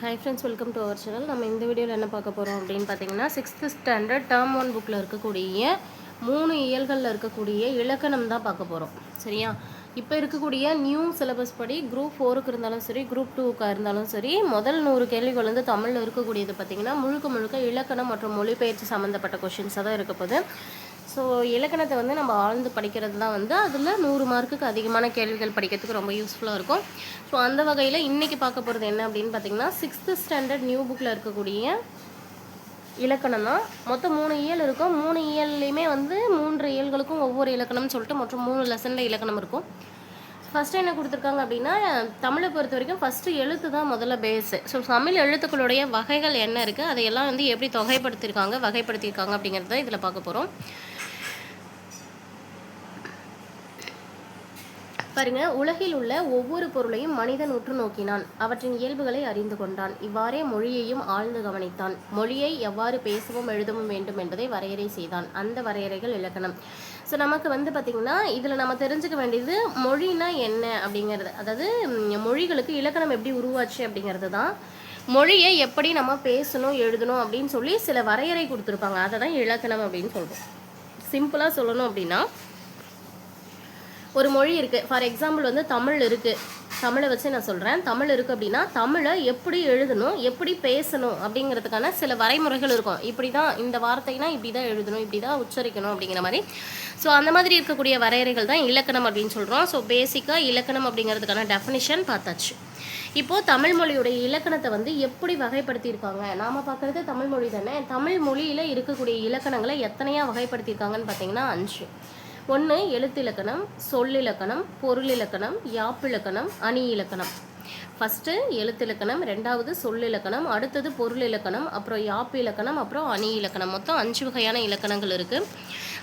Hi friends welcome to our channel நம்ம இந்த வீடியோவில் என்ன பார்க்க போகிறோம் அப்படின்னு பார்த்தீங்கன்னா சிக்ஸ்த்து ஸ்டாண்டர்ட் டேர்ம் ஒன் புக்கில் இருக்கக்கூடிய மூணு இயல்களில் இருக்கக்கூடிய இலக்கணம் தான் பார்க்க போகிறோம் சரியா? இப்போ இருக்கக்கூடிய நியூ சிலபஸ் படி குரூப் ஃபோருக்கு இருந்தாலும் சரி குரூப் டூக்காக இருந்தாலும் சரி முதல் நூறு கேள்விகள் வந்து தமிழில் இருக்கக்கூடியது பார்த்திங்கன்னா முழுக்க முழுக்க இலக்கணம் மற்றும் மொழிபெயர்ச்சி சம்மந்தப்பட்ட கொஷின்ஸாக தான் இருக்க போகுது. ஸோ இலக்கணத்தை வந்து நம்ம ஆழ்ந்து படிக்கிறது தான் வந்து அதில் நூறு மார்க்குக்கு அதிகமான கேள்விகள் படிக்கிறதுக்கு ரொம்ப யூஸ்ஃபுல்லாக இருக்கும். ஸோ அந்த வகையில் இன்றைக்கி பார்க்க போகிறது என்ன அப்படின்னு பார்த்தீங்கன்னா சிக்ஸ்த்து ஸ்டாண்டர்ட் நியூ புக்கில் இருக்கக்கூடிய இலக்கணம் தான். மொத்தம் மூணு இயல் இருக்கும். மூணு இயல்லையுமே வந்து மூன்று இயல்களுக்கும் ஒவ்வொரு இலக்கணம்னு சொல்லிட்டு மொத்தம் மூணு லெசனில் இலக்கணம் இருக்கும். ஃபஸ்ட்டு என்ன கொடுத்துருக்காங்க அப்படின்னா தமிழை பொறுத்த வரைக்கும் ஃபஸ்ட்டு எழுத்து தான் முதல்ல பேஸு ஸோ தமிழ் எழுத்துக்களுடைய வகைகள் என்ன இருக்குது அதையெல்லாம் வந்து எப்படி தொகைப்படுத்தியிருக்காங்க வகைப்படுத்தியிருக்காங்க அப்படிங்கிறத தான் இதில் பார்க்க போகிறோம் பாருங்க உலகில் உள்ள ஒவ்வொரு பொருளையும் மனிதன் உற்று நோக்கினான். அவற்றின் இயல்புகளை அறிந்து கொண்டான். இவ்வாறே மொழியையும் ஆழ்ந்து கவனித்தான். மொழியை எவ்வாறு பேசவும் எழுதவும் வேண்டும் என்பதை வரையறை செய்தான். அந்த வரையறைகள் இலக்கணம். ஸோ நமக்கு வந்து பார்த்திங்கன்னா இதில் நம்ம தெரிஞ்சுக்க வேண்டியது மொழினா என்ன அப்படிங்கிறது. அதாவது மொழிகளுக்கு இலக்கணம் எப்படி உருவாச்சு அப்படிங்கிறது தான். மொழியை எப்படி நம்ம பேசணும் எழுதணும் அப்படின்னு சொல்லி சில வரையறை கொடுத்துருப்பாங்க. அதை தான் இலக்கணம் அப்படின்னு சொல்கிறோம் சிம்பிளாக சொல்லணும் அப்படின்னா ஒரு மொழி இருக்குது ஃபார் எக்ஸாம்பிள் வந்து தமிழ் இருக்குது தமிழை வச்சு நான் சொல்கிறேன் தமிழ் இருக்குது அப்படின்னா தமிழை எப்படி எழுதணும் எப்படி பேசணும் அப்படிங்கிறதுக்கான சில வரைமுறைகள் இருக்கும். இப்படி தான் இந்த வார்த்தைனா இப்படி தான் எழுதணும் இப்படி தான் உச்சரிக்கணும் அப்படிங்கிற மாதிரி. ஸோ அந்த மாதிரி இருக்கக்கூடிய வரையறைகள் தான் இலக்கணம் அப்படின்னு சொல்கிறோம் ஸோ பேசிக்காக இலக்கணம் அப்படிங்கிறதுக்கான டெஃபினிஷன் பார்த்தாச்சு. இப்போது தமிழ் மொழியுடைய இலக்கணத்தை வந்து எப்படி வகைப்படுத்தியிருக்காங்க? நாம் பார்க்குறது தமிழ் மொழி தானே? தமிழ் மொழியில் இருக்கக்கூடிய இலக்கணங்களை எத்தனையா வகைப்படுத்தியிருக்காங்கன்னு பார்த்தீங்கன்னா அஞ்சு. ஒன்று எழுத்திலக்கணம் சொல்லிலக்கணம் பொருளிலக்கணம் யாப்பிலக்கணம் அணி இலக்கணம் ஃபஸ்ட்டு எழுத்திலக்கணம் ரெண்டாவது சொல்லிலக்கணம் அடுத்தது பொருள் இலக்கணம் அப்புறம் யாப்பு இலக்கணம் அப்புறம் அணி இலக்கணம் மொத்தம் அஞ்சு வகையான இலக்கணங்கள் இருக்குது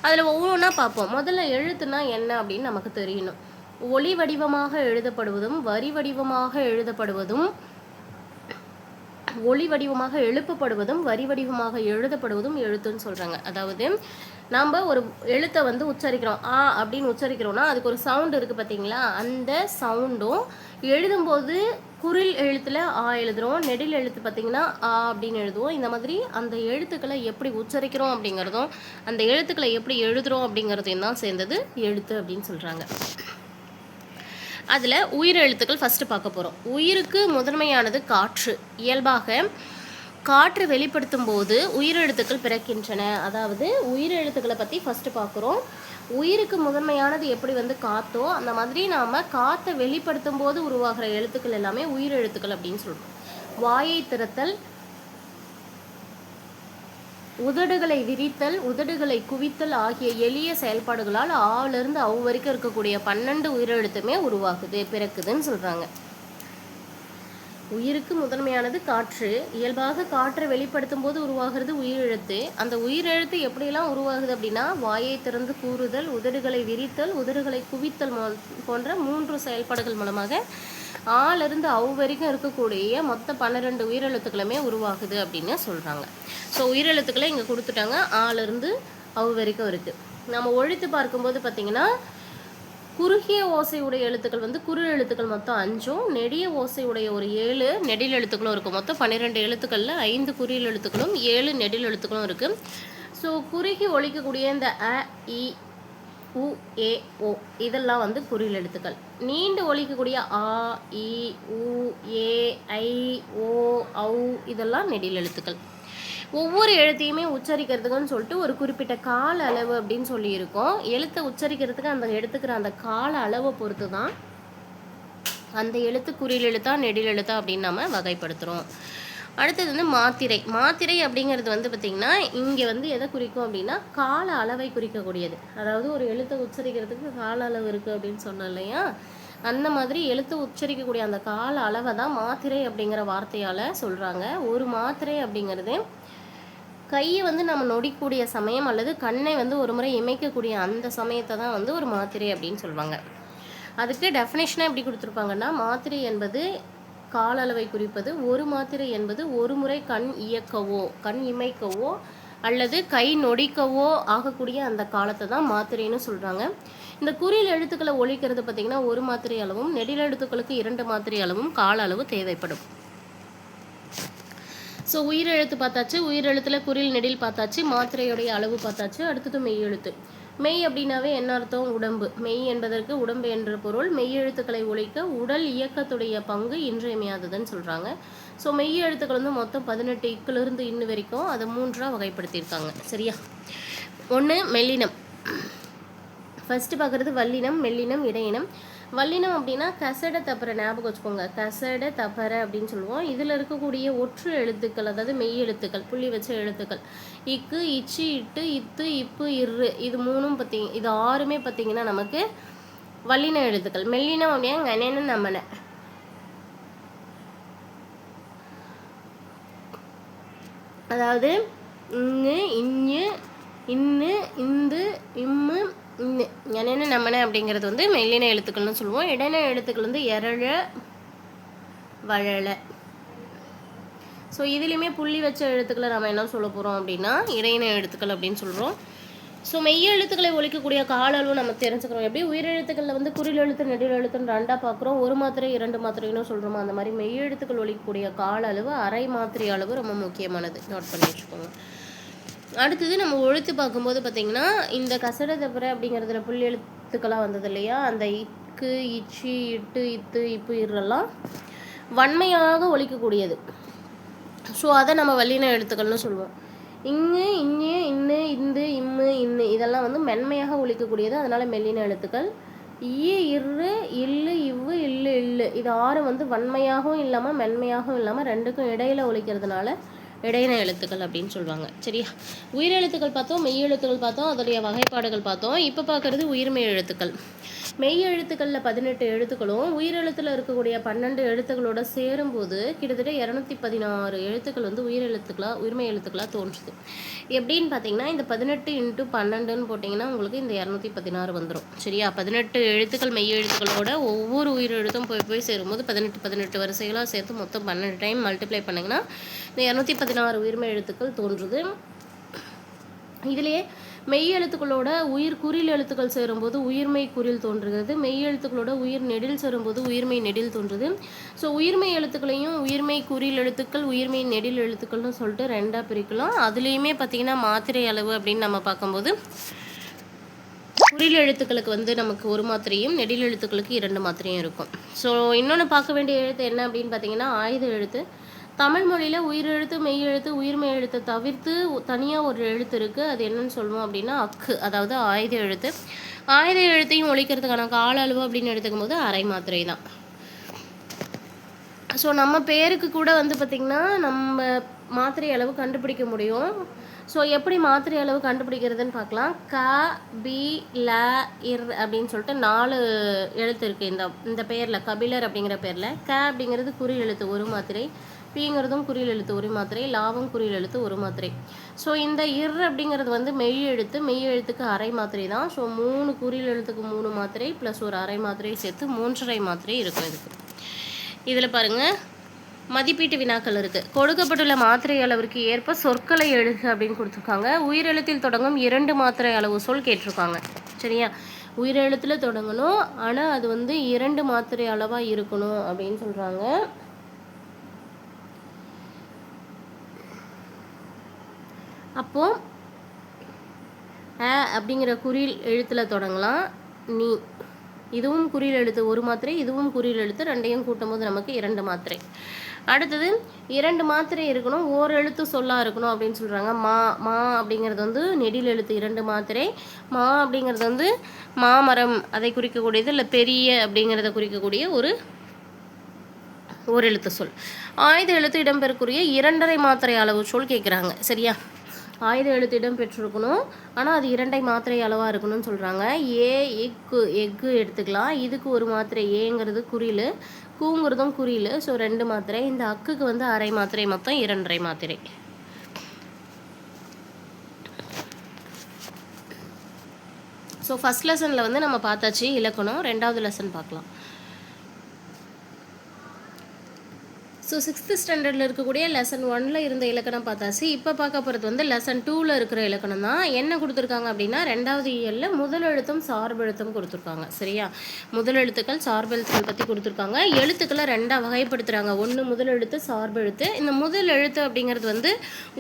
அதில் ஒவ்வொன்றா பார்ப்போம். முதல்ல எழுத்துனா என்ன அப்படின்னு நமக்கு தெரியணும். ஒளி வடிவமாக எழுதப்படுவதும் வரி வடிவமாக எழுதப்படுவதும் ஒளி வடிவமாக எழுப்பப்படுவதும் வரி வடிவமாக எழுதப்படுவதும் எழுத்துன்னு சொல்கிறாங்க அதாவது நாம் ஒரு எழுத்தை வந்து உச்சரிக்கிறோம் ஆ அப்படின்னு உச்சரிக்கிறோம்னா அதுக்கு ஒரு சவுண்ட் இருக்குது பார்த்தீங்களா அந்த சவுண்டும் எழுதும்போது குரில் எழுத்தில் ஆ எழுதுகிறோம் நெடில் எழுத்து பார்த்தீங்கன்னா ஆ அப்படின்னு எழுதுவோம். இந்த மாதிரி அந்த எழுத்துக்களை எப்படி உச்சரிக்கிறோம் அப்படிங்கிறதும் அந்த எழுத்துக்களை எப்படி எழுதுகிறோம் அப்படிங்கிறதையும் தான் சேர்ந்தது எழுத்து அப்படின்னு சொல்கிறாங்க அதில் உயிர் எழுத்துக்கள் ஃபஸ்ட்டு பார்க்க போகிறோம் உயிருக்கு முதன்மையானது காற்று. இயல்பாக காற்று வெளிப்படுத்தும் போது உயிரெழுத்துக்கள் பிறக்கின்றன. அதாவது உயிரெழுத்துக்களை பற்றி ஃபஸ்ட்டு பார்க்குறோம். உயிருக்கு முதன்மையானது எப்படி வந்து காத்தோ அந்த மாதிரி நாம் காற்றை வெளிப்படுத்தும் போது உருவாகிற எழுத்துக்கள் எல்லாமே உயிரெழுத்துக்கள் அப்படின்னு சொல்கிறோம் வாயை திறத்தல் உதடுகளை விரித்தல் உதடுகளை குவித்தல் ஆகிய எளிய செயல்பாடுகளால் ஆவிலிருந்து அவ் வரைக்கும் இருக்கக்கூடிய பன்னெண்டு உயிரெழுத்துமே உருவாகுது பிறக்குதுன்னு சொல்கிறாங்க உயிருக்கு முதன்மையானது காற்று. இயல்பாக காற்றை வெளிப்படுத்தும் போது உருவாகிறது உயிரெழுத்து. அந்த உயிரெழுத்து எப்படியெல்லாம் உருவாகுது அப்படின்னா வாயை திறந்து கூறுதல் உதடுகளை விரித்தல் உதடுகளை குவித்தல் போன்ற மூன்று செயல்பாடுகள் மூலமாக ஆலிருந்து அவ் வரைக்கும் இருக்கக்கூடிய மொத்த பன்னிரெண்டு உயிரெழுத்துக்களுமே உருவாகுது அப்படின்னு சொல்கிறாங்க ஸோ உயிரெழுத்துக்களை இங்கே கொடுத்துட்டாங்க. ஆலிருந்து அவ் வரைக்கும் இருக்குது நம்ம ஒழித்து பார்க்கும்போது பார்த்திங்கன்னா குறுகிய ஓசையுடைய எழுத்துக்கள் வந்து குறு எழுத்துக்கள் மொத்தம் அஞ்சும் நெடிய ஓசையுடைய ஒரு ஏழு நெடில் எழுத்துக்களும் இருக்கும் மொத்தம் பன்னிரெண்டு எழுத்துக்களில் ஐந்து குறியல் எழுத்துக்களும் ஏழு நெடில் எழுத்துக்களும் இருக்குது ஸோ குறுகி ஒழிக்கக்கூடிய இந்த அ இ உ ஏ ஓ. இதெல்லாம் வந்து குறில் எழுத்துக்கள். நீண்டு ஒழிக்கக்கூடிய ஆ இ உ ஏ ஐ ஓ ஔ இதெல்லாம் நெடில் எழுத்துக்கள். ஒவ்வொரு எழுத்தையுமே உச்சரிக்கிறதுக்குன்னு சொல்லிட்டு ஒரு குறிப்பிட்ட கால அளவு அப்படின்னு சொல்லியிருக்கோம். எழுத்தை உச்சரிக்கிறதுக்கு அந்த எடுத்துக்கிற அந்த கால அளவை பொறுத்து தான் அந்த எழுத்து குறியில் எழுத்தா நெடில் எழுத்தா அப்படின்னு நம்ம வகைப்படுத்துகிறோம் அடுத்தது வந்து மாத்திரை. மாத்திரை அப்படிங்கிறது வந்து பார்த்திங்கன்னா இங்கே வந்து எதை குறிக்கும் அப்படின்னா கால அளவை குறிக்கக்கூடியது. அதாவது ஒரு எழுத்தை உச்சரிக்கிறதுக்கு கால அளவு இருக்குது அப்படின்னு சொன்னோம் இல்லையா? அந்த மாதிரி எழுத்து உச்சரிக்கக்கூடிய அந்த கால அளவை தான் மாத்திரை அப்படிங்கிற வார்த்தையால் சொல்கிறாங்க ஒரு மாத்திரை அப்படிங்கிறது கையை வந்து நம்ம நொடிக்கூடிய சமயம் அல்லது கண்ணை வந்து ஒரு முறை இமைக்கக்கூடிய அந்த சமயத்தை தான் வந்து ஒரு மாத்திரை அப்படின்னு சொல்லுவாங்க அதுக்கு டெஃபினேஷனாக எப்படி கொடுத்துருப்பாங்கன்னா மாத்திரை என்பது கால அளவை குறிப்பது ஒரு மாத்திரை என்பது ஒரு முறை கண் இயக்கவோ கண் இமைக்கவோ அல்லது கை நொடிக்கவோ ஆகக்கூடிய அந்த காலத்தை தான் மாத்திரைன்னு சொல்கிறாங்க இந்த குறில் எழுத்துக்களை ஒழிக்கிறது பார்த்திங்கன்னா ஒரு மாத்திரை அளவும் நெடில் எழுத்துக்களுக்கு இரண்டு மாத்திரை அளவும் கால அளவு தேவைப்படும். ஸோ உயிரெழுத்து பார்த்தாச்சு உயிரெழுத்தில் குறில் நெடில் பார்த்தாச்சு மாத்திரையுடைய அளவு பார்த்தாச்சு அடுத்தது மெய் எழுத்து. மெய் அப்படின்னாவே என்ன அர்த்தம்? உடம்பு. மெய் என்பதற்கு உடம்பு என்ற பொருள். மெய் எழுத்துக்களை ஒழிக்க உடல் இயக்கத்துடைய பங்கு இன்றியமையாததுன்னு சொல்கிறாங்க ஸோ மெய் எழுத்துக்கள் வந்து மொத்தம் பதினெட்டு இக்கிலிருந்து இன்னு வரைக்கும் அதை மூன்றாக வகைப்படுத்தியிருக்காங்க. சரியா? ஒன்று மெல்லினம். ஃபஸ்ட்டு பார்க்குறது வல்லினம் மெல்லினம் இடையினம். வல்லினம் அப்படின்னா கசட தப்பற ஞாபகம் வச்சுக்கோங்க. கசட தப்பற அப்படின்னு சொல்லுவோம். இதில் இருக்கக்கூடிய ஒற்று எழுத்துக்கள் அதாவது மெய் எழுத்துக்கள் புள்ளி வச்ச எழுத்துக்கள் இக்கு இச்சு இட்டு இத்து இப்பு இரு இது மூணும் பார்த்திங்க இது ஆறுமே பார்த்தீங்கன்னா நமக்கு வல்லின எழுத்துக்கள். மெல்லினம் அப்படின்னா கனேன நம்மன அதாவது இங்கு இங்கு இன்னு இந்து இம்மு என்ன நம்மன அப்படிங்கிறது வந்து மெல்லின எழுத்துக்கள்னு சொல்லுவோம். இடையின எழுத்துக்கள் வந்து எரழ வழல ஸோ இதுலேயுமே புள்ளி வச்ச எழுத்துக்களை நம்ம என்ன சொல்ல போகிறோம் அப்படின்னா இடையின எழுத்துக்கள் அப்படின்னு சொல்கிறோம் ஸோ மெய் எழுத்துக்களை ஒழிக்கக்கூடிய கால அளவு நம்ம தெரிஞ்சுக்கிறோம். எப்படி? உயிரெழுத்துக்களில் வந்து குறில் எழுத்து நெடில் எழுத்துன்னு ரெண்டாக பார்க்குறோம். ஒரு மாத்திரை இரண்டு மாத்திரைன்னு சொல்கிறோமோ அந்த மாதிரி மெய் எழுத்துக்கள் ஒழிக்கக்கூடிய கால அளவு அரை மாத்திரை அளவு ரொம்ப முக்கியமானது. நோட் பண்ணி வச்சுக்கோங்க. அடுத்தது நம்ம ஒழுத்து பார்க்கும்போது பார்த்தீங்கன்னா இந்த கசட தப்பற அப்படிங்கிறதுல புள்ளி எழுத்துக்களாக வந்தது இல்லையா? அந்த இக்கு இச்சி இட்டு இத்து இப்பு இரெல்லாம் வன்மையாக ஒழிக்கக்கூடியது. ஸோ அதை நம்ம வல்லின எழுத்துக்கள்னு சொல்லுவோம். இங்கு இங்கு இன்னு இந்து இம்மு இன்னு இதெல்லாம் வந்து மென்மையாக ஒழிக்கக்கூடியது. அதனால மெல்லின எழுத்துக்கள். ஈ இரு இல்லு இவ்வு இல்லு இல்லு. இது ஆறு வந்து வன்மையாகவும் இல்லாமல் மென்மையாகவும் இல்லாமல் ரெண்டுக்கும் இடையில ஒழிக்கிறதுனால இடையின எழுத்துக்கள் அப்படின்னு சொல்லுவாங்க. சரியா? உயிர் எழுத்துக்கள் பார்த்தோம் மெய் எழுத்துக்கள் பார்த்தோம் அதோடைய வகைப்பாடுகள் பார்த்தோம். இப்போ பார்க்குறது உயிர்மெய் எழுத்துக்கள். மெய் எழுத்துக்களில் பதினெட்டு எழுத்துக்களும் உயிரெழுத்தில் இருக்கக்கூடிய பன்னெண்டு எழுத்துக்களோட சேரும்போது கிட்டத்தட்ட இரநூத்தி பதினாறு எழுத்துக்கள் வந்து உயிரெழுத்துக்களாக உயிர்மெய் எழுத்துக்களாக தோன்றுது. எப்படின்னு பார்த்தீங்கன்னா இந்த பதினெட்டு இன்ட்டு பன்னெண்டுன்னு போட்டிங்கன்னா உங்களுக்கு இந்த இரநூத்தி பதினாறு வந்துடும் சரியா? பதினெட்டு எழுத்துக்கள் மெய் எழுத்துக்களோட ஒவ்வொரு உயிரெழுத்தும் போய் போய் சேரும்போது பதினெட்டு பதினெட்டு வரிசைகளாக சேர்த்து மொத்தம் பன்னெண்டு டைம் மல்டிப்ளை பண்ணிங்கன்னா இந்த இரநூத்தி பதினாறு உயிர்மெய் எழுத்துக்கள் தோன்றுது. இதிலேயே மெய் எழுத்துக்களோட உயிர் குறில் எழுத்துக்கள் சேரும்போது உயிர்மை குறில் தோன்றுகிறது. மெய் எழுத்துக்களோட உயிர் நெடில் சேரும்போது உயிர்மை நெடில் தோன்றுது. ஸோ உயிர்மை எழுத்துக்களையும் உயிர்மை குறில் எழுத்துக்கள் உயிர்மை நெடில் எழுத்துக்கள்னு சொல்லிட்டு ரெண்டாக பிரிக்கலாம். அதுலேயுமே பார்த்தீங்கன்னா மாத்திரை அளவு அப்படின்னு நம்ம பார்க்கும்போது குறில் எழுத்துக்களுக்கு வந்து நமக்கு ஒரு மாத்திரையும் நெடில் எழுத்துக்களுக்கு இரண்டு மாத்திரையும் இருக்கும். ஸோ இன்னொன்று பார்க்க வேண்டிய எழுத்து என்ன அப்படின்னு பார்த்தீங்கன்னா ஆயுத எழுத்து. தமிழ் மொழியில் உயிரெழுத்து மெய் எழுத்து உயிர்மெய் எழுத்தை தவிர்த்து தனியாக ஒரு எழுத்து இருக்குது அது என்னன்னு சொல்லுவோம் அப்படின்னா அக்கு அதாவது ஆயுத எழுத்து. ஆயுத எழுத்தையும் ஒழிக்கிறதுக்கான கால அளவு அப்படின்னு எடுத்துக்கும் போது அரை மாத்திரை தான். ஸோ நம்ம பேருக்கு கூட வந்து பார்த்திங்கன்னா நம்ம மாத்திரை அளவு கண்டுபிடிக்க முடியும். ஸோ எப்படி மாத்திரை அளவு கண்டுபிடிக்கிறதுன்னு பார்க்கலாம். க பி ல இர் அப்படின்னு சொல்லிட்டு நாலு எழுத்து இருக்குது இந்த இந்த பேரில் கபிலர் அப்படிங்கிற பேரில். க அப்படிங்கிறது குறி எழுத்து ஒரு மாத்திரை. பிங்கிறதும் குறியில் எழுத்து ஒரு மாத்திரை லாவும் குறியில் எழுத்து ஒரு மாத்திரை. ஸோ இந்த இர் அப்படிங்கிறது வந்து மெய் எழுத்து மெய் எழுத்துக்கு அரை மாத்திரை தான். ஸோ மூணு குறியில் எழுத்துக்கு மூணு மாத்திரை ப்ளஸ் ஒரு அரை மாத்திரை சேர்த்து மூன்றரை மாத்திரை இருக்கும் இதுக்கு. இதில் பாருங்கள் மதிப்பீட்டு வினாக்கள் இருக்குது கொடுக்கப்பட்டுள்ள மாத்திரை அளவிற்கு ஏற்ப சொற்களை எழுக அப்படின்னு கொடுத்துருக்காங்க. உயிரெழுத்தில் தொடங்கும் இரண்டு மாத்திரை அளவு சொல் கேட்டிருக்காங்க. சரியா? உயிரெழுத்தில் தொடங்கணும். ஆனால் அது வந்து இரண்டு மாத்திரை அளவாக இருக்கணும் அப்படின்னு சொல்கிறாங்க அப்போ அ அப்படிங்கிற குறில் எழுத்தில் தொடங்கலாம். நீ இதுவும் குறியில் எழுத்து ஒரு மாத்திரை இதுவும் குறில் எழுத்து ரெண்டையும் கூட்டும்போது நமக்கு இரண்டு மாத்திரை. அடுத்தது இரண்டு மாத்திரை இருக்கணும் ஓர் எழுத்து சொல்லா இருக்கணும் அப்படின்னு சொல்கிறாங்க மா மா அப்படிங்கிறது வந்து நெடில் எழுத்து இரண்டு மாத்திரை. மா அப்படிங்கிறது வந்து மாமரம் அதை குறிக்கக்கூடியது இல்லை பெரிய அப்படிங்கிறத குறிக்கக்கூடிய ஒரு ஒரு எழுத்து சொல். ஆயுத எழுத்து இடம்பெறக்கூடிய இரண்டரை மாத்திரை அளவு சொல் கேட்குறாங்க சரியா? ஆயுத எழுத்து இடம் பெற்றிருக்கணும் ஆனால் அது இரண்டை மாத்திரை அளவாக இருக்கணும்னு சொல்கிறாங்க ஏ எக்கு எக்கு எடுத்துக்கலாம். இதுக்கு ஒரு மாத்திரை ஏங்கிறது குறியில் கூங்கிறதும் குறியில். ஸோ ரெண்டு மாத்திரை. இந்த அக்குக்கு வந்து அரை மாத்திரை மொத்தம் இரண்டரை மாத்திரை. ஸோ ஃபஸ்ட் லெசனில் வந்து நம்ம பார்த்தாச்சு இலக்கணம். ரெண்டாவது லெசன் பார்க்கலாம். ஸோ சிக்ஸ்த்து ஸ்டாண்டர்டில் இருக்கக்கூடிய லெசன் ஒனில் இருந்த இலக்கணம் பார்த்தாச்சு. இப்போ பார்க்க போகிறது வந்து லெசன் டூவில் இருக்கிற இலக்கணம் தான். என்ன கொடுத்துருக்காங்க அப்படின்னா ரெண்டாவது இயலில் முதல் எழுத்தும் சார்பெழுத்தும் கொடுத்துருக்காங்க. சரியா? முதல் எழுத்துக்கள் சார்பெழுத்துக்கள் பற்றி கொடுத்துருக்காங்க. எழுத்துக்களை ரெண்டாக வகைப்படுத்துகிறாங்க ஒன்று முதல் எழுத்து சார்பெழுத்து இந்த முதல் எழுத்து அப்படிங்கிறது வந்து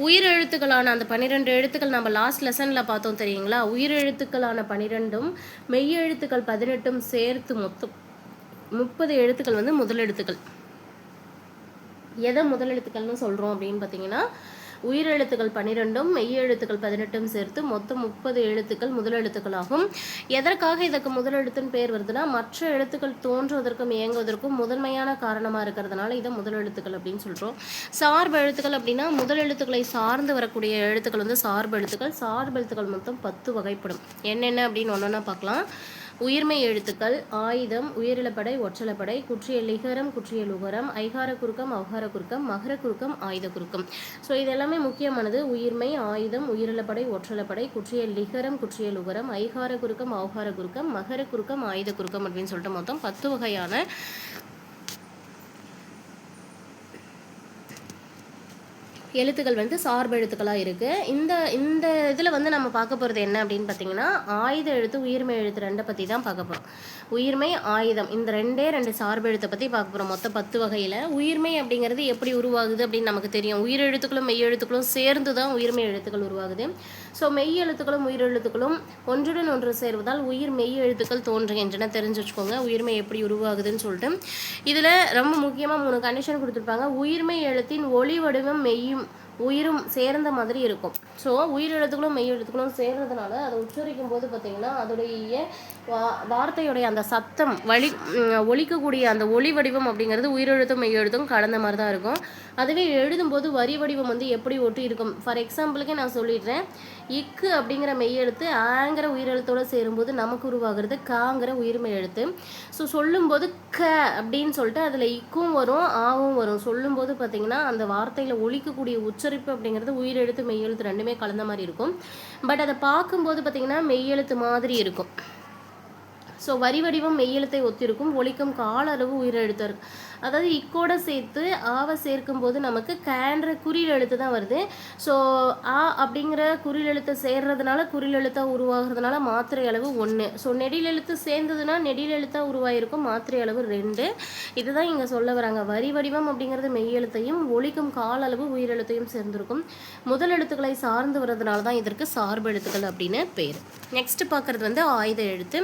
உயிர் எழுத்துக்களான அந்த பன்னிரெண்டு எழுத்துக்கள் நம்ம லாஸ்ட் லெசனில் பார்த்தோம் தெரியுங்களா? உயிர் எழுத்துக்களான பன்னிரெண்டும் மெய் எழுத்துக்கள் பதினெட்டும் சேர்த்து மொத்தம் முப்பது எழுத்துக்கள் வந்து முதல் எழுத்துக்கள். எதை முதலெழுத்துக்கள்னு சொல்கிறோம் அப்படின்னு பார்த்தீங்கன்னா உயிரெழுத்துக்கள் பன்னிரெண்டும் மெய் எழுத்துக்கள் பதினெட்டும் சேர்த்து மொத்தம் முப்பது எழுத்துக்கள் முதலெழுத்துக்களாகும் எதற்காக இதற்கு முதலெழுத்துன்னு பேர் வருதுன்னா மற்ற எழுத்துக்கள் தோன்றுவதற்கும் இயங்குவதற்கும் முதன்மையான காரணமாக இருக்கிறதுனால இதை முதலெழுத்துக்கள் அப்படின்னு சொல்கிறோம் சார்பு எழுத்துக்கள் அப்படின்னா முதல் எழுத்துக்களை சார்ந்து வரக்கூடிய எழுத்துக்கள் வந்து சார்பு எழுத்துக்கள். சார்பு எழுத்துக்கள் மொத்தம் பத்து வகைப்படும். என்னென்ன அப்படின்னு ஒன்றா பார்க்கலாம். உயிர்மை எழுத்துக்கள் ஆயுதம் உயிரிழப்படை ஒற்றலப்படை குற்றிய லிகரம் குற்றிய லுகரம் ஐகார குறுக்கம் அவகார குறுக்கம் மகர குறுக்கம் ஆயுத குறுக்கம். ஸோ இதெல்லாமே முக்கியமானது உயிர்மை ஆயுதம் உயிரிழப்படை ஒற்றலப்படை குற்றிய லிகரம் குற்றிய லுகரம் ஐகார குறுக்கம் அவகார குறுக்கம் மகர குறுக்கம் ஆயுத குறுக்கம் அப்படின்னு சொல்லிட்டு மொத்தம் பத்து வகையான எழுத்துக்கள் வந்து சார்பு எழுத்துக்களாக இருக்குது இந்த இந்த இதில் வந்து நம்ம பார்க்க போகிறது என்ன அப்படின்னு பார்த்தீங்கன்னா ஆயுத எழுத்து உயிர்மை எழுத்து ரெண்டை பற்றி தான் பார்க்க போகிறோம் உயிர்மை ஆயுதம் இந்த ரெண்டே ரெண்டு சார்பு எழுத்தை பற்றி பார்க்க போகிறோம் மொத்தம் பத்து வகையில். உயிர்மை அப்படிங்கிறது எப்படி உருவாகுது அப்படின்னு நமக்கு தெரியும். உயிர் எழுத்துக்களும் மெய் எழுத்துக்களும் சேர்ந்து தான் உயிர்மை எழுத்துக்கள் உருவாகுது. ஸோ மெய் எழுத்துக்களும் உயிர் எழுத்துக்களும் ஒன்றுடன் ஒன்று சேர்வதால் உயிர் மெய் எழுத்துக்கள் தோன்றுகின்றன. தெரிஞ்சு வச்சுக்கோங்க. உயிர்மை எப்படி உருவாகுதுன்னு சொல்லிட்டு. இதில் ரொம்ப முக்கியமாக மூணு கண்டிஷன் கொடுத்துருப்பாங்க. உயிர்மை எழுத்தின் ஒளி வடிவம் மெய்யும் உயிரும் சேர்ந்த மாதிரி இருக்கும். ஸோ உயிர் எழுத்துக்களும் மெய் எழுத்துக்களும் சேர்றதுனால அதை உச்சரிக்கும் போது பார்த்தீங்கன்னா அதோடைய வா வார்த்தையுடைய அந்த சத்தம் வழி ஒழிக்கக்கூடிய அந்த ஒளி வடிவம் அப்படிங்கிறது உயிரெழுத்தும் மெய் எழுத்தும் கலந்த மாதிரி தான் இருக்கும். அதுவே எழுதும்போது வரி வடிவம் வந்து எப்படி ஒட்டி இருக்கும்? ஃபார் எக்ஸாம்பிளுக்கு நான் சொல்லிடுறேன். இக்கு அப்படிங்கிற மெய் எழுத்து ஆங்கிற உயிரெழுத்தோடு சேரும்போது நமக்கு உருவாகிறது காங்கிற உயிர்மை எழுத்து ஸோ சொல்லும்போது க அப்படின்னு சொல்லிட்டு அதில் இக்கும் வரும் ஆவும் வரும். சொல்லும்போது பார்த்தீங்கன்னா அந்த வார்த்தையில் ஒழிக்கக்கூடிய உச்சரிப்பு அப்படிங்கிறது உயிரெழுத்து மெய் எழுத்து ரெண்டுமே கலந்த மாதிரி இருக்கும். பட் அதை பார்க்கும்போது பார்த்தீங்கன்னா மெய் எழுத்து மாதிரி இருக்கும். ஸோ வரி வடிவம் மெய்யெழுத்தை ஒத்திருக்கும். ஒழிக்கும் கால அளவு உயிரெழுத்தர். அதாவது இக்கோட சேர்த்து ஆவை சேர்க்கும் போது நமக்கு கேன்ற குறில் எழுத்து தான் வருது. ஸோ ஆ அப்படிங்கிற குறில் எழுத்தை சேர்றதுனால குறில் எழுத்தாக உருவாகிறதுனால மாத்திரை அளவு ஒன்று ஸோ நெடில் எழுத்து சேர்ந்ததுன்னா நெடில் எழுத்தாக உருவாயிருக்கும் மாத்திரை அளவு ரெண்டு. இதுதான் இங்கே சொல்ல வராங்க. வரி வடிவம் அப்படிங்கிறது மெய்யெழுத்தையும் ஒழிக்கும் கால அளவு உயிரெழுத்தையும் சேர்ந்திருக்கும். முதல் எழுத்துக்களை சார்ந்து வர்றதுனால தான் இதற்கு சார்பு எழுத்துக்கள் அப்படின்னு பேர். நெக்ஸ்ட் பார்க்குறது வந்து ஆயுத எழுத்து.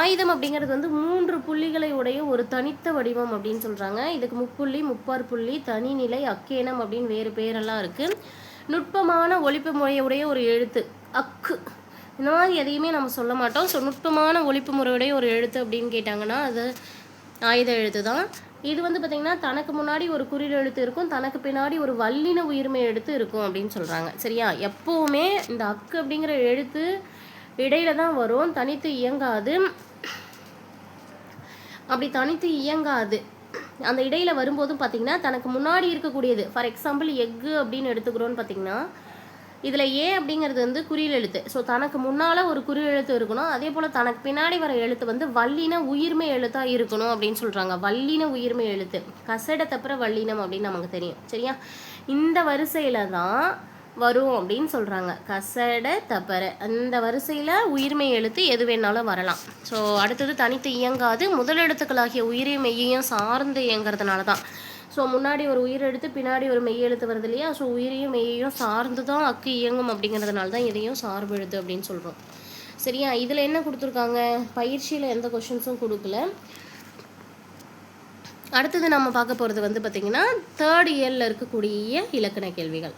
ஆயுதம் அப்படிங்கிறது வந்து மூன்று புள்ளிகளை உடைய ஒரு தனித்த வடிவம் அப்படின்னு சொல்கிறாங்க இதுக்கு முப்புள்ளி முப்பார் புள்ளி தனிநிலை அக்கேனம் அப்படின்னு வேறு பேரெல்லாம் இருக்குது நுட்பமான ஒழிப்பு முறையுடைய ஒரு எழுத்து அக்கு இந்த மாதிரி எதையுமே நம்ம சொல்ல மாட்டோம். ஸோ நுட்பமான ஒழிப்பு முறையுடைய ஒரு எழுத்து அப்படின்னு கேட்டாங்கன்னா அது ஆயுத எழுத்து தான். இது வந்து பார்த்திங்கன்னா தனக்கு முன்னாடி ஒரு குறில் எழுத்து இருக்கும் தனக்கு பின்னாடி ஒரு வல்லின உயிர்மை எழுத்து இருக்கும் அப்படின்னு சொல்கிறாங்க சரியா? எப்போவுமே இந்த அக்கு அப்படிங்கிற எழுத்து இடையில தான் வரும். தனித்து இயங்காது. அப்படி தனித்து இயங்காது. அந்த இடையில வரும்போதும் பார்த்திங்கன்னா தனக்கு முன்னாடி இருக்கக்கூடியது ஃபார் எக்ஸாம்பிள் எக்கு அப்படின்னு எடுத்துக்கிறோன்னு பார்த்திங்கன்னா இதில் ஏ அப்படிங்கிறது வந்து குறியில் எழுத்து. ஸோ தனக்கு முன்னால் ஒரு குறில் எழுத்து இருக்கணும் அதே போல் தனக்கு பின்னாடி வர எழுத்து வந்து வல்லின உயிர்மை எழுத்தாக இருக்கணும் அப்படின்னு சொல்கிறாங்க வல்லின உயிர்மை எழுத்து. கசட தப்புற வல்லினம் அப்படின்னு நமக்கு தெரியும். சரியா? இந்த வரிசையில் தான் வரும் அப்படின்னு சொல்கிறாங்க கசட தப்பற. அந்த வரிசையில் உயிர்மை எழுத்து எது வேணாலும் வரலாம். ஸோ அடுத்தது தனித்து இயங்காது. முதலெழுத்துக்களாகிய உயிரை மெய்யையும் சார்ந்து இயங்குறதுனால தான். ஸோ முன்னாடி ஒரு உயிரெழுத்து பின்னாடி ஒரு மெய் எழுத்து வருது இல்லையா? ஸோ உயிரையும் மெய்யையும் சார்ந்து தான் அக்கு இயங்கும் அப்படிங்கிறதுனால தான் இதையும் சார்பு எழுத்து அப்படின்னு சொல்கிறோம் சரியா? இதில் என்ன கொடுத்துருக்காங்க? பயிற்சியில் எந்த கொஷின்ஸும் கொடுக்கல. அடுத்தது நம்ம பார்க்க போகிறது வந்து பார்த்திங்கன்னா தேர்ட் இயரில் இருக்கக்கூடிய இலக்கண கேள்விகள்.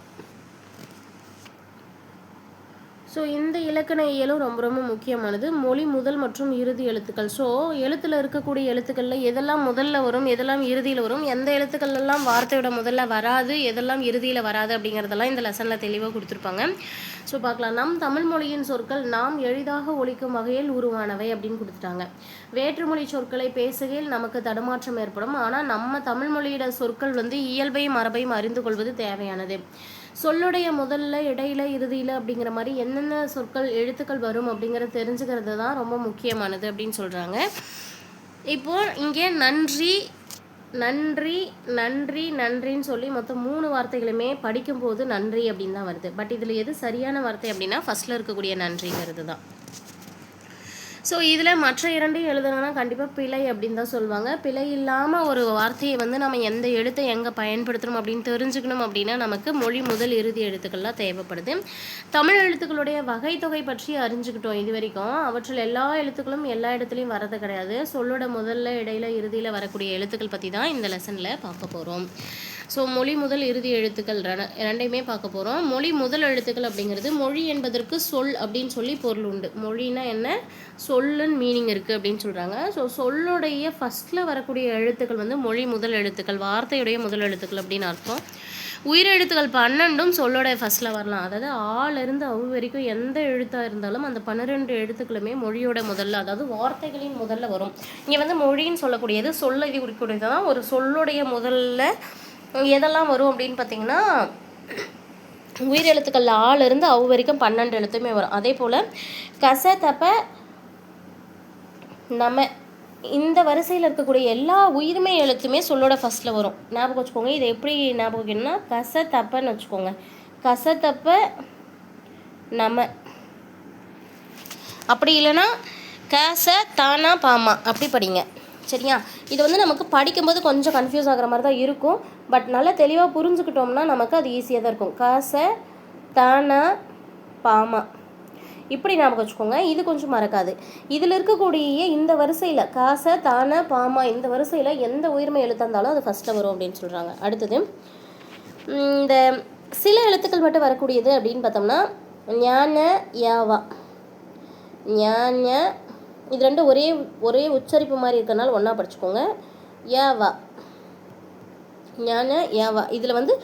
ஸோ இந்த இலக்கண இயலும் ரொம்ப ரொம்ப முக்கியமானது. மொழி முதல் மற்றும் இறுதி எழுத்துக்கள். ஸோ எழுத்தில் இருக்கக்கூடிய எழுத்துக்களில் எதெல்லாம் முதல்ல வரும் எதெல்லாம் இறுதியில் வரும் எந்த எழுத்துக்கள் எல்லாம் வார்த்தையோட முதல்ல வராது எதெல்லாம் இறுதியில் வராது அப்படிங்கிறதெல்லாம் இந்த லெசனில் தெளிவாக கொடுத்துருப்பாங்க. ஸோ பார்க்கலாம். நம் தமிழ் மொழியின் சொற்கள் நாம் எளிதாக ஒழிக்கும் வகையில் உருவானவை அப்படின்னு கொடுத்துட்டாங்க. வேற்றுமொழி சொற்களை பேசுகையில் நமக்கு தடுமாற்றம் ஏற்படும். ஆனால் நம்ம தமிழ் மொழியோட சொற்கள் வந்து இயல்பையும் மரபையும் அறிந்து கொள்வது தேவையானது. சொல்லுடைய முதல்ல இடையில இறுதியில் அப்படிங்கிற மாதிரி என்னென்ன சொற்கள் எழுத்துக்கள் வரும் அப்படிங்கிறத தெரிஞ்சுக்கிறது தான் ரொம்ப முக்கியமானது அப்படின்னு சொல்கிறாங்க இப்போ இங்கே நன்றி நன்றி நன்றி நன்றின்னு சொல்லி மொத்தம் மூணு வார்த்தைகளுமே படிக்கும்போது நன்றி அப்படின்னு தான் வருது. பட் இதில் எது சரியான வார்த்தை அப்படின்னா ஃபஸ்ட்டில் இருக்கக்கூடிய நன்றிங்கிறது தான். ஸோ இதில் மற்ற இரண்டையும் எழுதணும்னா கண்டிப்பாக பிழை அப்படின்னு தான் சொல்லுவாங்க. பிழை இல்லாமல் ஒரு வார்த்தையை வந்து நம்ம எந்த எழுத்தை எங்கே பயன்படுத்தணும் அப்படின்னு தெரிஞ்சுக்கணும் அப்படின்னா நமக்கு மொழி முதல் இறுதி எழுத்துக்கள்லாம் தேவைப்படுது. தமிழ் எழுத்துக்களுடைய வகைத்தொகை பற்றி அறிஞ்சுக்கிட்டோம் இது வரைக்கும். அவற்றில் எல்லா எழுத்துக்களும் எல்லா இடத்துலையும் வரது கிடையாது. சொல்லோட முதல்ல இடையில இறுதியில் வரக்கூடிய எழுத்துக்கள் பற்றி தான் இந்த லெசனில் பார்க்க போகிறோம் ஸோ மொழி முதல் இறுதி எழுத்துக்கள் ரெண்ட ரெண்டையுமே பார்க்க போகிறோம் மொழி முதல் எழுத்துக்கள் அப்படிங்கிறது மொழி என்பதற்கு சொல் அப்படின்னு சொல்லி பொருள் உண்டு. மொழினா என்ன? சொல்லுன்னு மீனிங் இருக்குது அப்படின்னு சொல்கிறாங்க ஸோ சொல்லுடைய ஃபஸ்ட்டில் வரக்கூடிய எழுத்துக்கள் வந்து மொழி முதல் எழுத்துக்கள் வார்த்தையுடைய முதல் எழுத்துக்கள் அப்படின்னு அர்த்தம். உயிரெழுத்துக்கள் பன்னெண்டும் சொல்லோட ஃபஸ்ட்டில் வரலாம். அதாவது ஆல இருந்து அவு வரைக்கும் எந்த எழுத்தாக இருந்தாலும் அந்த பன்னிரெண்டு எழுத்துக்களுமே மொழியோட முதல்ல அதாவது வார்த்தைகளின் முதல்ல வரும். இங்கே வந்து மொழின்னு சொல்லக்கூடியது சொல்ல இது குறிக்கூடியது தான் ஒரு சொல்லுடைய முதல்ல எதெல்லாம் வரும் அப்படின்னு பார்த்தீங்கன்னா உயிர் எழுத்துக்களில் இருந்து அவு வரைக்கும் பன்னெண்டு எழுத்துமே வரும். அதே போல் கச தப்ப நம்ம இந்த வரிசையில் இருக்கக்கூடிய எல்லா உயிர்மை எழுத்துமே சொல்லோட ஃபஸ்ட்டில் வரும். ஞாபகம் வச்சுக்கோங்க. இதை எப்படி ஞாபகம் வைக்கணும்னா கச தப்பன்னு வச்சுக்கோங்க. கச தப்ப நம்ம அப்படி இல்லைன்னா கச தானா பாமா அப்படி படிங்க. சரியா? இது வந்து நமக்கு படிக்கும்போது கொஞ்சம் கன்ஃபியூஸ் ஆகிற மாதிரி தான் இருக்கும். பட் நல்லா தெளிவாக புரிஞ்சுக்கிட்டோம்னா நமக்கு அது ஈஸியாக தான் இருக்கும். காசை தானா பாமா. இப்படி ஞாபகம் வச்சுக்கோங்க. இது கொஞ்சம் மறக்காது. இதில் இருக்கக்கூடிய இந்த வரிசையில் காசை தான பாமா இந்த வரிசையில் எந்த உயிர்மை எழுத்தா இருந்தாலும் அது ஃபஸ்ட்டில் வரும் அப்படின்னு சொல்கிறாங்க அடுத்தது இந்த சில எழுத்துக்கள் மட்டும் வரக்கூடியது அப்படின்னு பார்த்தோம்னா ஞான யாவா. ஞான இது ரெண்டும் ஒரே ஒரே உச்சரிப்பு மாதிரி இருக்கறனால ஒன்றா படிச்சுக்கோங்க. யாவா. ஞான யாவா இதில் வந்து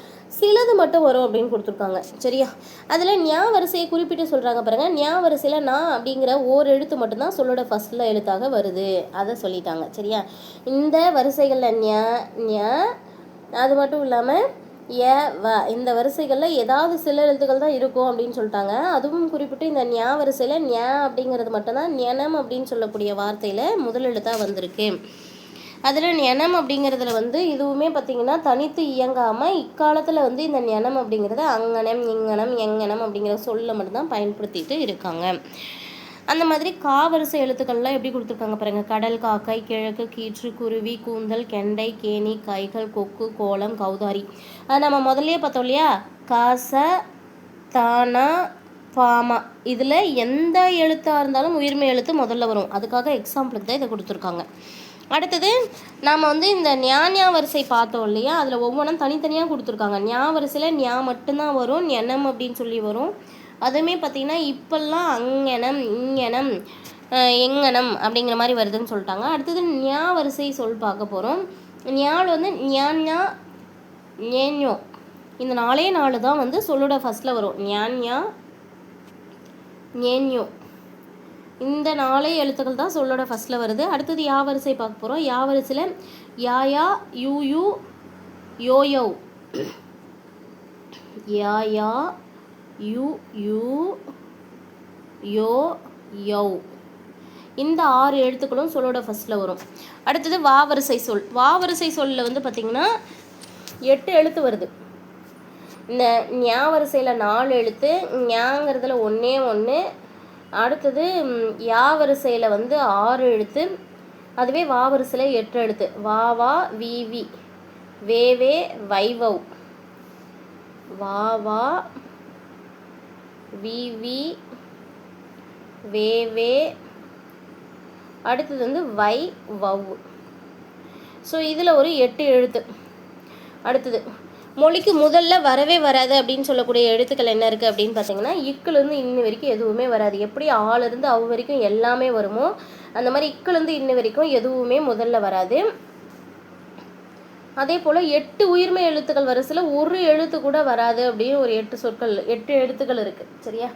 சிலது மட்டும் வரும் அப்படின்னு கொடுத்துருக்காங்க. சரியா? அதில் ஞா வரிசையை குறிப்பிட்டு சொல்கிறாங்க பாருங்க. ஞா வரிசையில் நான் அப்படிங்கிற ஓர் எழுத்து மட்டும்தான் சொல்லோட ஃபஸ்ட்டில் எழுத்தாக வருது. அதை சொல்லிட்டாங்க. சரியா? இந்த வரிசைகளில் ஞா ஞா அது மட்டும் இல்லாமல் ஏ வ இந்த வரிசைகளில் ஏதாவது சில எழுத்துக்கள் தான் இருக்கும் அப்படின்னு சொல்லிட்டாங்க. அதுவும் குறிப்பிட்டு இந்த ஞா வரிசையில் ஞா அப்படிங்கிறது மட்டும்தான் ஞனம் அப்படின்னு சொல்லக்கூடிய வார்த்தையில் முதல் எழுத்தாக வந்திருக்கு. அதில் நினம் அப்படிங்கிறதுல வந்து இதுவுமே பார்த்திங்கன்னா தனித்து இயங்காமல் இக்காலத்தில் வந்து இந்த நினம் அப்படிங்கிறத அங்கனம் இங்கனம் எங்கனம் அப்படிங்கிற சொல்ல மட்டும்தான் பயன்படுத்திட்டு இருக்காங்க. அந்த மாதிரி காவரிசை எழுத்துக்கள்லாம் எப்படி கொடுத்துருக்காங்க பாருங்கள் கடல் காக்கை கிழக்கு கீற்று குருவி கூந்தல் கெண்டை கேணி கைகள் கொக்கு கோலம் கௌதாரி. அது நம்ம முதல்லையே பார்த்தோம் இல்லையா? காச தானா பாமா இதில் எந்த எழுத்தாக இருந்தாலும் உயிர்மை எழுத்து முதல்ல வரும். அதுக்காக எக்ஸாம்பிளுக்கு தான் இதை கொடுத்துருக்காங்க. அடுத்தது நாம் வந்து இந்த ஞானியா வரிசை பார்த்தோம் இல்லையா? அதில் ஒவ்வொன்றும் தனித்தனியாக கொடுத்துருக்காங்க. ஞா வரிசையில் ஞா மட்டும்தான் வரும் ஞனம் அப்படின்னு சொல்லி வரும். அதுவுமே பார்த்திங்கன்னா இப்போல்லாம் அங்கனம் இங்கனம் எங்கனம் அப்படிங்கிற மாதிரி வருதுன்னு சொல்லிட்டாங்க. அடுத்தது ஞா வரிசை சொல் பார்க்க போகிறோம் ஞால் வந்து ஞான்யா ஞேன்யோ இந்த நாலே நாலு தான் வந்து சொல்லோட ஃபஸ்ட்டில் வரும். ஞான்யா ஞேன்யோ இந்த நாலே எழுத்துக்கள் தான் சொல்லோட ஃபஸ்ட்டில் வருது. அடுத்தது யா வரிசை பார்க்க போகிறோம் யா வரிசையில் யாயா யூ யூ யோயோ யாயா யூ. யூ யோ யௌ இந்த ஆறு எழுத்துக்களும் சொல்லோட ஃபஸ்ட்டில் வரும். அடுத்தது வா வரிசை சொல். வா வரிசை சொல்லில் வந்து பார்த்திங்கன்னா எட்டு எழுத்து வருது. இந்த ஞா வரிசையில் நாலு எழுத்து ஞாங்கிறதுல ஒன்றே ஒன்று அடுத்தது யா வரிசையில் வந்து ஆறு எழுத்து அதுவே வா வரிசையில் எட்டு எழுத்து. வா வா வி வி. வே வே வைவவ் வா. வா வி வி வே. வே அடுத்தது வந்து வை வவ் ஸோ இதில் ஒரு எட்டு எழுத்து. அடுத்தது மொழிக்கு முதல்ல வரவே வராது அப்படின்னு சொல்லக்கூடிய எழுத்துக்கள் என்ன இருக்குது அப்படின்னு பார்த்தீங்கன்னா இக்குலேருந்து இன்ன வரைக்கும் எதுவுமே வராது. எப்படி ஆளிருந்து அவ் வரைக்கும் எல்லாமே வருமோ அந்த மாதிரி இக்குலேருந்து இன்ன வரைக்கும் எதுவுமே முதல்ல வராது. அதே போல் எட்டு உயிர்மை எழுத்துக்கள் வரிசையில் ஒரு எழுத்து கூட வராது அப்படின்னு ஒரு எட்டு சொற்கள் எட்டு எழுத்துக்கள் இருக்குது சரியா?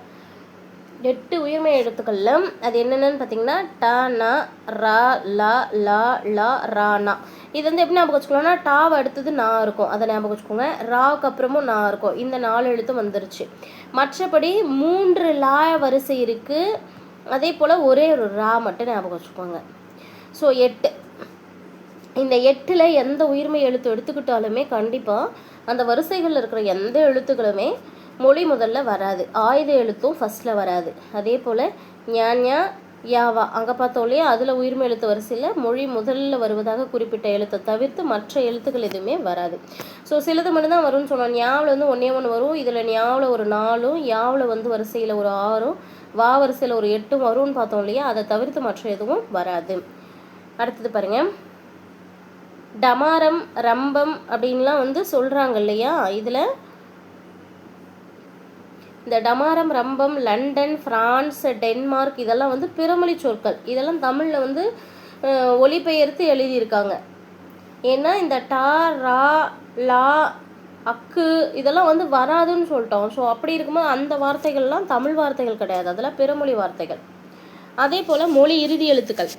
எட்டு உயிர்மை எழுத்துக்களில் அது என்னென்னு பார்த்தீங்கன்னா ட ந ரா லா லா லா ரா நா. இது வந்து எப்படி ஞாபகம் வச்சுக்கலாம்னா டாவை அடுத்தது நான் இருக்கும். அதை ஞாபகம் வச்சுக்கோங்க. ராவுக்கு அப்புறமும் நான் இருக்கும். இந்த நாலு எழுத்து வந்துருச்சு. மற்றபடி மூன்று லா வரிசை இருக்குது அதே போல் ஒரே ஒரு ரா மட்டும் ஞாபகம் வச்சுக்கோங்க. ஸோ எட்டு. இந்த எட்டில் எந்த உயிர்மை எழுத்து எடுத்துக்கிட்டாலுமே கண்டிப்பாக அந்த வரிசைகளில் இருக்கிற எந்த எழுத்துக்களுமே மொழி முதல்ல வராது. ஆயுத எழுத்தும் ஃபஸ்ட்டில் வராது. அதே போல் ஞான்யா யாவா அங்கே பார்த்தோம் இல்லையா? அதில் உயிர்மை எழுத்து வரிசையில் மொழி முதல்ல வருவதாக குறிப்பிட்ட எழுத்தை தவிர்த்து மற்ற எழுத்துக்கள் எதுவுமே வராது. ஸோ சிலது மட்டும்தான் வரும்னு சொன்னோம். ஞாவில் வந்து ஒன்றே ஒன்று வரும். இதில் ஞாவில் ஒரு நாலும் யாவில் வந்து வரிசையில் ஒரு ஆறும் வா வரிசையில் ஒரு எட்டும் வரும்னு பார்த்தோம் இல்லையா? அதை தவிர்த்து மற்ற எதுவும் வராது. அடுத்தது பாருங்கள் டமாரம் ரம்பம் அப்படின்லாம் வந்து சொல்கிறாங்க இல்லையா? இதில் இந்த டமாரம் ரம்பம் லண்டன் பிரான்ஸ் டென்மார்க் இதெல்லாம் வந்து பிறமொழி சொற்கள். இதெல்லாம் தமிழில் வந்து ஒளிபெயர்த்து ஒலிபெயர்த்து எழுதியிருக்காங்க. ஏன்னா இந்த டா ரா லா அக்கு இதெல்லாம் வந்து வராதுன்னு சொல்லிட்டோம். ஸோ அப்படி இருக்கும்போது அந்த வார்த்தைகள்லாம் தமிழ் வார்த்தைகள் கிடையாது. அதெல்லாம் பிறமொழி வார்த்தைகள். அதே போல் மொழி இறுதி எழுத்துக்கள்.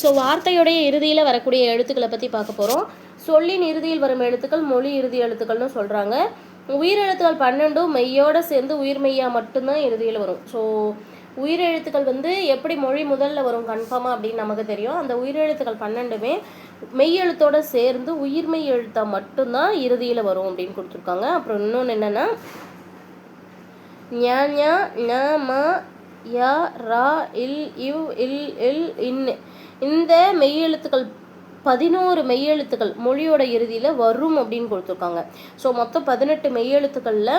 ஸோ வார்த்தையுடைய இறுதியில் வரக்கூடிய எழுத்துக்களை பற்றி பார்க்க போகிறோம் சொல்லின் இறுதியில் வரும் எழுத்துக்கள் மொழி இறுதி எழுத்துக்கள்னு சொல்கிறாங்க உயிரெழுத்துக்கள் பன்னெண்டும் மெய்யோடு சேர்ந்து உயிர் மெய்யா மட்டும்தான் இறுதியில் வரும். ஸோ உயிரெழுத்துக்கள் வந்து எப்படி மொழி முதல்ல வரும் கன்ஃபார்மாக அப்படின்னு நமக்கு தெரியும். அந்த உயிரெழுத்துக்கள் பன்னெண்டுமே மெய்யெழுத்தோட சேர்ந்து உயிர்மெய் எழுத்தா மட்டும்தான் இறுதியில் வரும் அப்படின்னு கொடுத்துருக்காங்க. அப்புறம் இன்னொன்று என்னென்னா ஞா ஞ ந ம ய ரா இல் இவ் இல் இல் இன். இந்த மெய்யெழுத்துக்கள் பதினோரு மெய்யெழுத்துக்கள் மொழியோட இறுதியில் வரும் அப்படின்னு கொடுத்துருக்காங்க. ஸோ மொத்தம் பதினெட்டு மெய்யெழுத்துக்களில்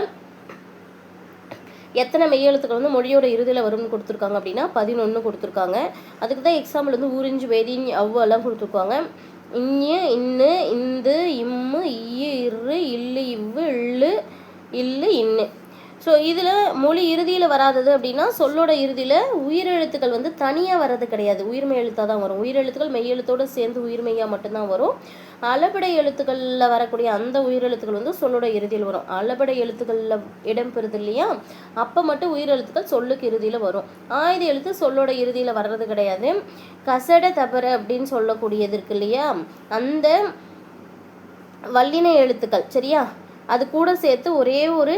எத்தனை மெய்யெழுத்துக்கள் வந்து மொழியோட இறுதியில் வரும்னு கொடுத்துருக்காங்க அப்படின்னா பதினொன்று கொடுத்துருக்காங்க. அதுக்கு தான் எக்ஸாம்பிள் வந்து ஊரிஞ்சு வேதின் அவ்வெல்லாம் கொடுத்துருக்காங்க. இஞ்சு இன்னு இந்து இம்மு ஈயு இரு இல்லு இவ்வு இல்லு இல்லு இன்னு. ஸோ இதில் மொழி இறுதியில் வராதது அப்படின்னா சொல்லோட இறுதியில் உயிரெழுத்துக்கள் வந்து தனியாக வர்றது கிடையாது. உயிர்மை எழுத்தாக தான் வரும். உயிரெழுத்துக்கள் மெய்யெழுத்தோடு சேர்ந்து உயிர்மையாக மட்டும்தான் வரும். அளபடை எழுத்துக்களில் வரக்கூடிய அந்த உயிரெழுத்துக்கள் வந்து சொல்லோட இறுதியில் வரும். அளபடை எழுத்துக்களில் இடம்பெறுது இல்லையா? அப்போ மட்டும் உயிரெழுத்துக்கள் சொல்லுக்கு இறுதியில் வரும். ஆயுத எழுத்து சொல்லோட இறுதியில் வர்றது கிடையாது. கசட தபர அப்படின்னு சொல்லக்கூடியது இருக்கு இல்லையா? அந்த வல்லின எழுத்துக்கள் சரியா? அது கூட சேர்த்து ஒரே ஒரு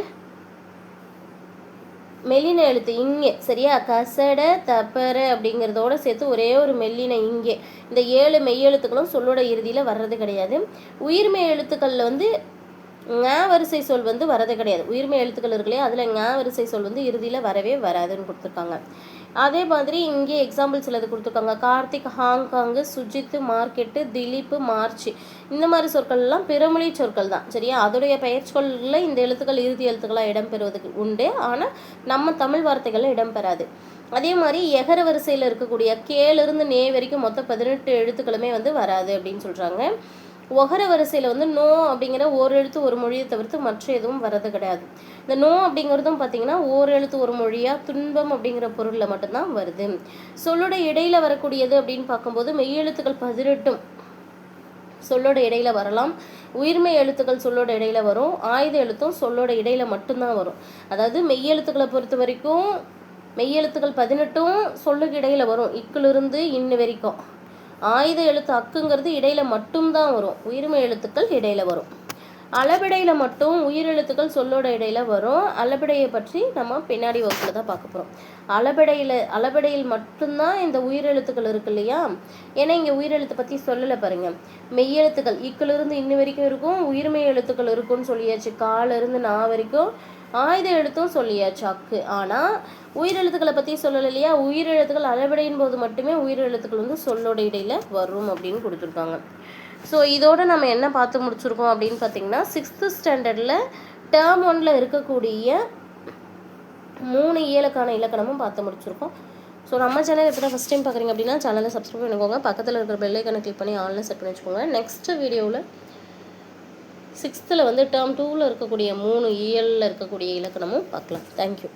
மெல்லின எழுத்து இங்கே. சரியா? கசட தப்பர அப்படிங்கிறதோட சேர்த்து ஒரே ஒரு மெல்லின இங்கே. இந்த ஏழு மெய்யெழுத்துக்களும் சொல்லோட இறுதியில் வர்றது கிடையாது. உயிர்மெய் எழுத்துக்களில் வந்து ஞா வரிசை சொல் வந்து வரது கிடையாது. உயிர்மெய் எழுத்துக்கள் இருக்கு இல்லையா? அதில் ஞா வரிசை சொல் வந்து இறுதியில் வரவே வராதுன்னு கொடுத்துருக்காங்க. அதே மாதிரி இங்கே எக்ஸாம்பிள் சிலது கொடுத்துருக்காங்க. Karthik Hong Kong Sujith market Dileep March இந்த மாதிரி சொற்கள்லாம் பிறமொழி சொற்கள் தான் சரியா? அதோடைய பெயர்ச்சொல்களில் இந்த எழுத்துக்கள் இறுதி எழுத்துக்களாக இடம்பெறுவதுக்கு உண்டு. ஆனால் நம்ம தமிழ் வார்த்தைகளில் இடம்பெறாது. அதே மாதிரி எகர வரிசையில் இருக்கக்கூடிய கேலிருந்து நே வரைக்கும் மொத்தம் பதினெட்டு எழுத்துக்களுமே வந்து வராது அப்படின்னு சொல்கிறாங்க ஒகர வரிசையில் வந்து நோ அப்படிங்கிற ஓர் எழுத்து ஒரு மொழியை தவிர்த்து மற்ற எதுவும் வர்றது கிடையாது. இந்த நோ அப்படிங்கிறதும் பார்த்தீங்கன்னா ஓர் எழுத்து ஒரு மொழியாக துன்பம் அப்படிங்கிற பொருளில் மட்டும்தான் வருது. சொல்லோட இடையில வரக்கூடியது அப்படின்னு பார்க்கும்போது மெய்யெழுத்துக்கள் பதினெட்டும் சொல்லோட இடையில வரலாம். உயிர்மெய் எழுத்துக்கள் சொல்லோட இடையில வரும். ஆயுத எழுத்தும் சொல்லோட இடையில மட்டும்தான் வரும். அதாவது மெய்யெழுத்துக்களை பொறுத்த வரைக்கும் மெய்யெழுத்துக்கள் பதினெட்டும் சொல்லுக்கு இடையில வரும். இக்கிலிருந்து இன்னு வரைக்கும். ஆயுத எழுத்து அக்குங்கிறது இடையில மட்டும்தான் வரும். உயிர்மை எழுத்துக்கள் இடையில வரும். அளபெடையில் மட்டும் உயிரெழுத்துக்கள் சொல்லோட இடையில வரும். அளபெடையை பற்றி நம்ம பின்னாடி வகுப்பில் தான் பார்க்க போகிறோம் அளபெடையில் அளபெடையில் மட்டும்தான் இந்த உயிரெழுத்துக்கள் இருக்கு இல்லையா? ஏன்னா இங்கே உயிரெழுத்தை பற்றி சொல்லலை பாருங்க. மெய்யெழுத்துக்கள் இக்கிலிருந்து இன்ன வரைக்கும் இருக்கும் உயிர்மெய் எழுத்துக்கள் இருக்கும்னு சொல்லியாச்சு. காலிருந்து நான் வரைக்கும் ஆயுத எழுத்தும் சொல்லியாச்சு அக்கு. ஆனால் உயிரெழுத்துக்களை பற்றி சொல்லலை இல்லையா? உயிரெழுத்துக்கள் அளபெடையின் போது மட்டுமே உயிரெழுத்துக்கள் வந்து சொல்லோட இடையில வரும் அப்படின்னு கொடுத்துருக்காங்க. ஸோ இதோட நம்ம என்ன பார்த்து முடிச்சிருக்கோம் அப்படின்னு பார்த்தீங்கன்னா சிக்ஸ்த்து ஸ்டாண்டர்டில் டேர்ம் ஒன்ல இருக்கக்கூடிய மூணு இயலுக்கான இலக்கணமும் பார்த்து முடிச்சிருக்கோம். ஸோ நம்ம சேனல் இப்போ தான் ஃபஸ்ட் டைம் பார்க்குறீங்க அப்படின்னா சேனலை சப்ஸ்கிரைப் பண்ணிக்கோங்க. பக்கத்தில் இருக்கிற பெல்லைக்கனை கிளிக் பண்ணி ஆன்லைன் செட் பண்ணி வச்சுக்கோங்க. நெக்ஸ்ட் வீடியோவில் சிக்ஸ்த்தில் வந்து டேர்ம் டூவில் இருக்கக்கூடிய மூணு இயலில் இருக்கக்கூடிய இலக்கணமும் பார்க்கலாம். தேங்க்யூ